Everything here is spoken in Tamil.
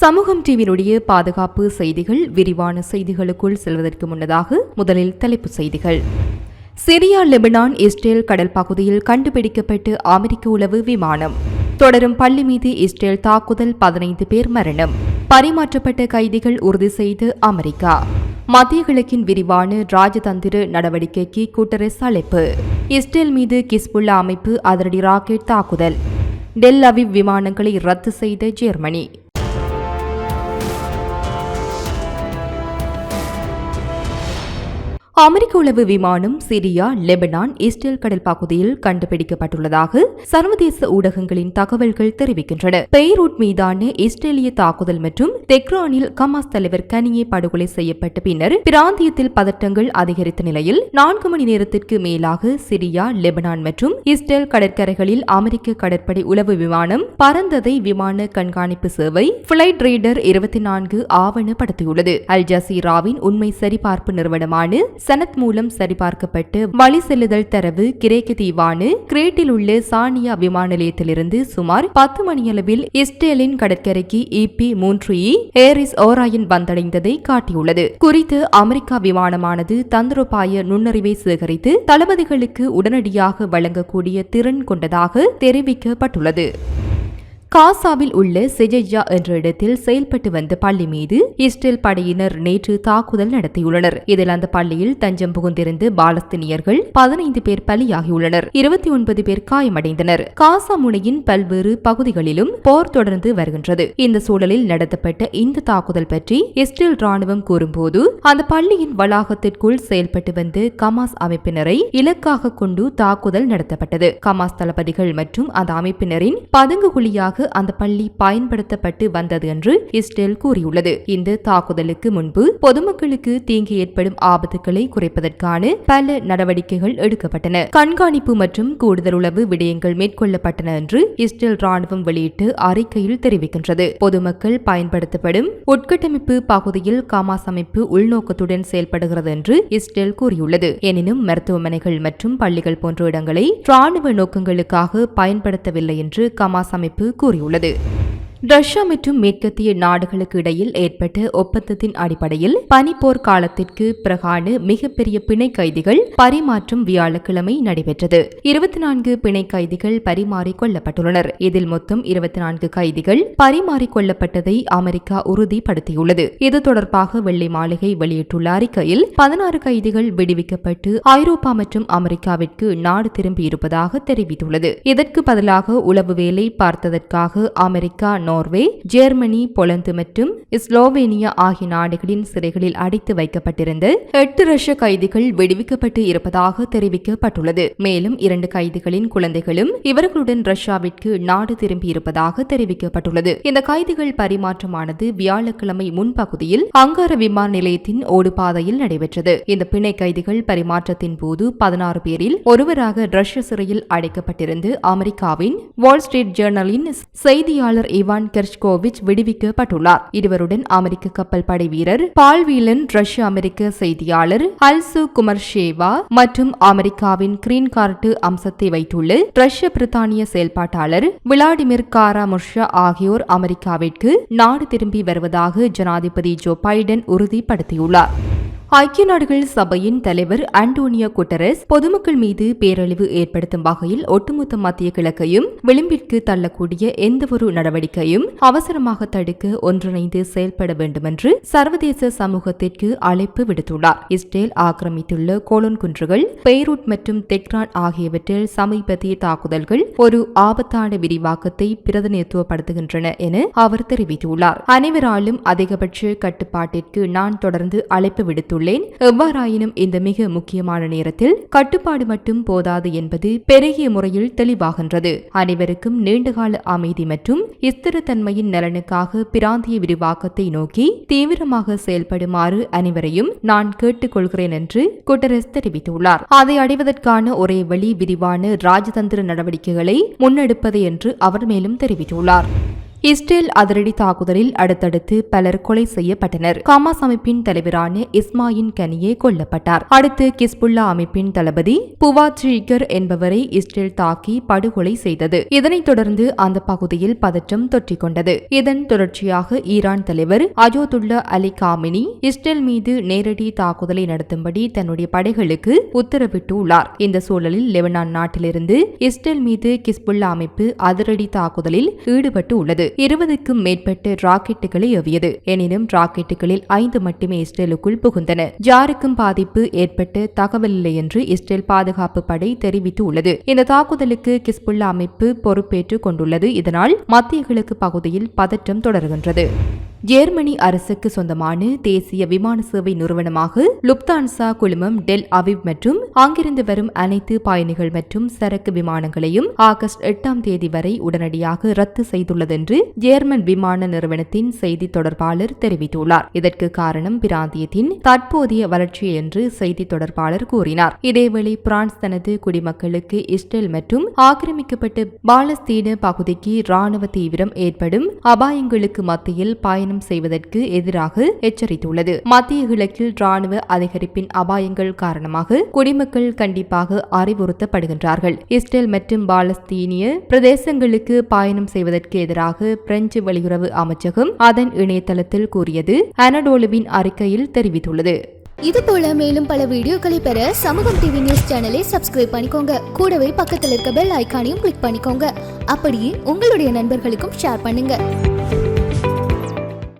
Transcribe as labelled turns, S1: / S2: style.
S1: சமூகம் டிவியினுடைய பாதுகாப்பு செய்திகள் விரிவான செய்திகளுக்குள் செல்வதற்கு முன்னதாக முதலில் தலைப்புச் செய்திகள். சிரியா லெபனான் இஸ்ரேல் கடல் பகுதியில் கண்டுபிடிக்கப்பட்டு அமெரிக்க உளவு விமானம். தொடரும் பள்ளி மீது இஸ்ரேல் தாக்குதல் பதினைந்து பேர் மரணம். பரிமாற்றப்பட்ட கைதிகள் உறுதி செய்து அமெரிக்கா. மத்திய கிழக்கின் விரிவான ராஜதந்திர நடவடிக்கைக்கு கூட்டரசு அழைப்பு. இஸ்ரேல் மீது கிஸ்புல்லா அமைப்பு அதிரடி ராக்கெட் தாக்குதல். டெல் அவிவ் விமானங்களை ரத்து செய்த ஜெர்மனி. அமெரிக்க உளவு விமானம் சிரியா லெபனான் இஸ்ரேல் கடல் பகுதியில் கண்டுபிடிக்கப்பட்டுள்ளதாக சர்வதேச ஊடகங்களின் தகவல்கள் தெரிவிக்கின்றன. பெய்ரூட் மீதான இஸ்ரேலிய தாக்குதல் மற்றும் தெக்ரானில் கமாஸ் தலைவர் கனியே படுகொலை செய்யப்பட்ட பின்னர் பிராந்தியத்தில் பதட்டங்கள் அதிகரித்த நிலையில் நான்கு மணி நேரத்திற்கு மேலாக சிரியா லெபனான் மற்றும் இஸ்ரேல் கடற்கரைகளில் அமெரிக்க கடற்படை உளவு விமானம் பறந்ததை விமான கண்காணிப்பு சேவை பிளைட் ரீடர் இருபத்தி நான்கு ஆவணப்படுத்தியுள்ளது. அல் ஜசீராவின் உண்மை சரிபார்ப்பு நிறுவனமான சனத் மூலம் சரிபார்க்கப்பட்டு வழி செல்லுதல் தரவு கிரேக்க தீவானு கிரேட்டில் உள்ள சானியா விமான நிலையத்திலிருந்து சுமார் பத்து மணியளவில் இஸ்ரேலின் கடற்கரைக்கு இபி மூன்று இ ஏரிஸ் ஓராயன் வந்தடைந்ததை காட்டியுள்ளது. குறித்து அமெரிக்கா விமானமானது தந்திரோபாய நுண்ணறிவை சேகரித்து தளபதிகளுக்கு உடனடியாக வழங்கக்கூடிய திறன் கொண்டதாக தெரிவிக்கப்பட்டுள்ளது. காசாவில் உள்ள செஜையா என்ற இடத்தில் செயல்பட்டு வந்த பள்ளி மீது இஸ்ரேல் படையினர் நேற்று தாக்குதல் நடத்தியுள்ளனர். இதில் அந்த பள்ளியில் தஞ்சம் புகுந்திருந்து பாலஸ்தீனியர்கள் பதினைந்து பேர் பலியாகியுள்ளனர். இருபத்தி ஒன்பது பேர் காயமடைந்தனர். காசா முனையின் பல்வேறு பகுதிகளிலும் போர் தொடர்ந்து வருகின்றது. இந்த சூழலில் நடத்தப்பட்ட இந்த தாக்குதல் பற்றி இஸ்ரேல் ராணுவம் கூறும்போது அந்த பள்ளியின் வளாகத்திற்குள் செயல்பட்டு வந்த கமாஸ் அமைப்பினரை இலக்காக கொண்டு தாக்குதல் நடத்தப்பட்டது. கமாஸ் தளபதிகள் மற்றும் அந்த அமைப்பினரின் பதுங்கு குழியாக அந்த பள்ளி பயன்படுத்தப்பட்டு வந்தது என்று இஸ்ரேல் கூறியுள்ளது. இந்த தாக்குதலுக்கு முன்பு பொதுமக்களுக்கு தீங்கு ஏற்படும் ஆபத்துக்களை குறைப்பதற்கான பல நடவடிக்கைகள் எடுக்கப்பட்டன. கண்காணிப்பு மற்றும் கூடுதல் உளவு விடயங்கள் மேற்கொள்ளப்பட்டன என்று இஸ்ரேல் ராணுவம் வெளியிட்டு அறிக்கையில் தெரிவிக்கின்றது. பொதுமக்கள் பயன்படுத்தப்படும் உட்கட்டமைப்பு பகுதியில் காமாஸ் அமைப்பு உள்நோக்கத்துடன் செயல்படுகிறது என்று இஸ்ரேல் கூறியுள்ளது. எனினும் மருத்துவமனைகள் மற்றும் பள்ளிகள் போன்ற இடங்களை ராணுவ நோக்கங்களுக்காக பயன்படுத்தவில்லை என்று கமாஸ் அமைப்பு கூறியுள்ளது கூறியுள்ளது. ரஷ்யா மற்றும் மேற்கத்திய நாடுகளுக்கு இடையில் ஏற்பட்ட ஒப்பந்தத்தின் அடிப்படையில் பனிப்போர் காலத்திற்கு பிறகான மிகப்பெரிய பிணை கைதிகள் பரிமாற்றம் வியாழக்கிழமை நடைபெற்றது. இருபத்தி நான்கு பிணை கைதிகள் பரிமாறிக் கொள்ளப்பட்டுள்ளனர். இதில் மொத்தம் இருபத்தி நான்கு கைதிகள் பரிமாறிக் கொள்ளப்பட்டதை அமெரிக்கா உறுதிப்படுத்தியுள்ளது. இது தொடர்பாக வெள்ளை மாளிகை வெளியிட்டுள்ள அறிக்கையில் பதினாறு கைதிகள் விடுவிக்கப்பட்டு ஐரோப்பா மற்றும் அமெரிக்காவிற்கு நாடு திரும்பியிருப்பதாக தெரிவித்துள்ளது. இதற்கு பதிலாக உளவு வேலை பார்த்ததற்காக அமெரிக்கா நோர்வே ஜெர்மனி பொலந்து மற்றும் ஸ்லோவேனியா ஆகிய நாடுகளின் சிறைகளில் அடைத்து வைக்கப்பட்டிருந்த எட்டு ரஷ்ய கைதிகள் விடுவிக்கப்பட்டு இருப்பதாக தெரிவிக்கப்பட்டுள்ளது. மேலும் இரண்டு கைதிகளின் குழந்தைகளும் இவர்களுடன் ரஷ்யாவிற்கு நாடு திரும்பியிருப்பதாக தெரிவிக்கப்பட்டுள்ளது. இந்த கைதிகள் பரிமாற்றமானது வியாழக்கிழமை முன்பகுதியில் அங்கார விமான நிலையத்தின் ஓடுபாதையில் நடைபெற்றது. இந்த பிணை கைதிகள் பரிமாற்றத்தின் போது பதினாறு பேரில் ஒருவராக ரஷ்ய சிறையில் அடைக்கப்பட்டிருந்து அமெரிக்காவின் வால் ஸ்ட்ரீட் ஜேர்னலின் செய்தியாளர் இவான் இவான் கெர்ஷ்கோவிச் விடுவிக்கப்பட்டுள்ளார். இருவருடன் அமெரிக்க கப்பல் படை வீரர் பால்வீலன் ரஷ்ய அமெரிக்க செய்தியாளர் அல்சு குமர்ஷேவா மற்றும் அமெரிக்காவின் கிரீன் கார்டு அம்சத்தை வைத்துள்ள ரஷ்ய பிரித்தானிய செயல்பாட்டாளர் விளாடிமிர் காரா முர்ஷா ஆகியோர் அமெரிக்காவிற்கு நாடு திரும்பி வருவதாக ஜனாதிபதி ஜோ பைடன் உறுதிப்படுத்தியுள்ளார். ஐக்கிய நாடுகள் சபையின் தலைவர் ஆண்டோனியோ குட்டரஸ் பொதுமக்கள் மீது பேரழிவு ஏற்படுத்தும் வகையில் ஒட்டுமொத்த மத்திய கிழக்கையும் விளிம்பிற்கு தள்ளக்கூடிய எந்தவொரு நடவடிக்கையும் அவசரமாக தடுக்க ஒன்றிணைந்து செயல்பட வேண்டும் என்று சர்வதேச சமூகத்திற்கு அழைப்பு விடுத்துள்ளார். இஸ்ரேல் ஆக்கிரமித்துள்ள கோலோன் குன்றுகள் பெய்ரூட் மற்றும் தெக்ரான் ஆகியவற்றில் சமீபத்திய தாக்குதல்கள் ஒரு ஆபத்தான விரிவாக்கத்தை பிரதிநிதித்துவப்படுத்துகின்றன என அவர் தெரிவித்துள்ளார். அனைவராலும் அதிகபட்ச கட்டுப்பாட்டிற்கு நான் தொடர்ந்து அழைப்பு விடுத்துள்ளார் தெரிவித்துள்ளேன் எவ்வாறாயினும் இந்த மிக முக்கியமான நேரத்தில் கட்டுப்பாடு மட்டும் போதாது என்பது பெருகிய முறையில் தெளிவாகின்றது. அனைவருக்கும் நீண்டகால அமைதி மற்றும் ஸ்திரத்தன்மையின் நலனுக்காக பிராந்திய விரிவாக்கத்தை நோக்கி தீவிரமாக செயல்படுமாறு அனைவரையும் நான் கேட்டுக்கொள்கிறேன் என்று குட்டரஸ் தெரிவித்துள்ளார். அதை அடைவதற்கான ஒரே வழி விரிவான ராஜதந்திர நடவடிக்கைகளை முன்னெடுப்பது என்று அவர் மேலும் தெரிவித்துள்ளார். இஸ்ரேல் அதிரடி தாக்குதலில் அடுத்தடுத்து பலர் கொலை செய்யப்பட்டனர். கமாஸ் அமைப்பின் தலைவரான இஸ்மாயின் கனியே கொல்லப்பட்டார். அடுத்து கிஸ்புல்லா அமைப்பின் தளபதி புவாத் ஷீகர் என்பவரை இஸ்ரேல் தாக்கி படுகொலை செய்தது. இதனைத் தொடர்ந்து அந்த பகுதியில் பதற்றம் தொற்றிக்கொண்டது இதன் தொடர்ச்சியாக ஈரான் தலைவர் அஜோதுல்லா அலி காமினி இஸ்ரேல் மீது நேரடி தாக்குதலை நடத்தும்படி தன்னுடைய படைகளுக்கு உத்தரவிட்டுள்ளார். இந்த சூழலில் லெபனான் நாட்டிலிருந்து இஸ்ரேல் மீது கிஸ்புல்லா அமைப்பு அதிரடி தாக்குதலில் ஈடுபட்டு உள்ளது இருபதுக்கும் மேற்பட்ட ராக்கெட்டுகளை ஏவியது. எனினும் ராக்கெட்டுகளில் ஐந்து மட்டுமே இஸ்ரேலுக்குள் புகுந்தன. ஜாருக்கும் பாதிப்பு ஏற்பட்ட தகவல் இல்லை என்று இஸ்ரேல் பாதுகாப்பு படை தெரிவித்து உள்ளது இந்த தாக்குதலுக்கு கிஸ்புல்லா அமைப்பு பொறுப்பேற்றுக் கொண்டுள்ளது. இதனால் மத்திய கிழக்கு பகுதியில் பதற்றம் தொடர்கின்றது. ஜெர்மனி அரசுக்கு சொந்தமான தேசிய விமான சேவை நிறுவனமாக லுப்தான்சா குழுமம் டெல் அவிவ் மற்றும் அங்கிருந்து வரும் அனைத்து பயணிகள் மற்றும் சரக்கு விமானங்களையும் ஆகஸ்ட் எட்டாம் தேதி வரை உடனடியாக ரத்து செய்துள்ளது என்று ஜேர்மன் விமான நிறுவனத்தின் செய்தி தொடர்பாளர் தெரிவித்துள்ளார். இதற்கு காரணம் பிராந்தியத்தின் தற்போதைய வளர்ச்சி என்று செய்தி தொடர்பாளர் கூறினார். இதேவேளை பிரான்ஸ் தனது குடிமக்களுக்கு இஸ்ரேல் மற்றும் ஆக்கிரமிக்கப்பட்ட பாலஸ்தீன பகுதிக்கு ராணுவ தீவிரம் ஏற்படும் அபாயங்களுக்கு மத்தியில் பயணம் செய்வதற்கு எதிராக எச்சரித்துள்ளது. மத்திய கிழக்கில் ராணுவ அதிகரிப்பின் அபாயங்கள் காரணமாக குடிமக்கள் கண்டிப்பாக அறிவுறுத்தப்படுகின்றார்கள். இஸ்ரேல் மற்றும் பாலஸ்தீனிய பிரதேசங்களுக்கு பயணம் செய்வதற்கு எதிராக பிரெஞ்சு வெளியுறவு அமைச்சகம் அதன் இணையதளத்தில் கூறியது அனடோலுவின் அறிக்கையில் தெரிவித்துள்ளது.
S2: இது போல மேலும் பல வீடியோக்களை பெற சமூகம் டிவி நியூஸ் சேனலை சப்ஸ்கிரைப் பண்ணிக்கோங்க. கூடவே பக்கத்தில் இருக்க பெல் ஐகானையும் கிளிக் பண்ணிக்கோங்க. அப்படியே உங்களுடைய நண்பர்களுக்கும் ஷேர் பண்ணுங்க.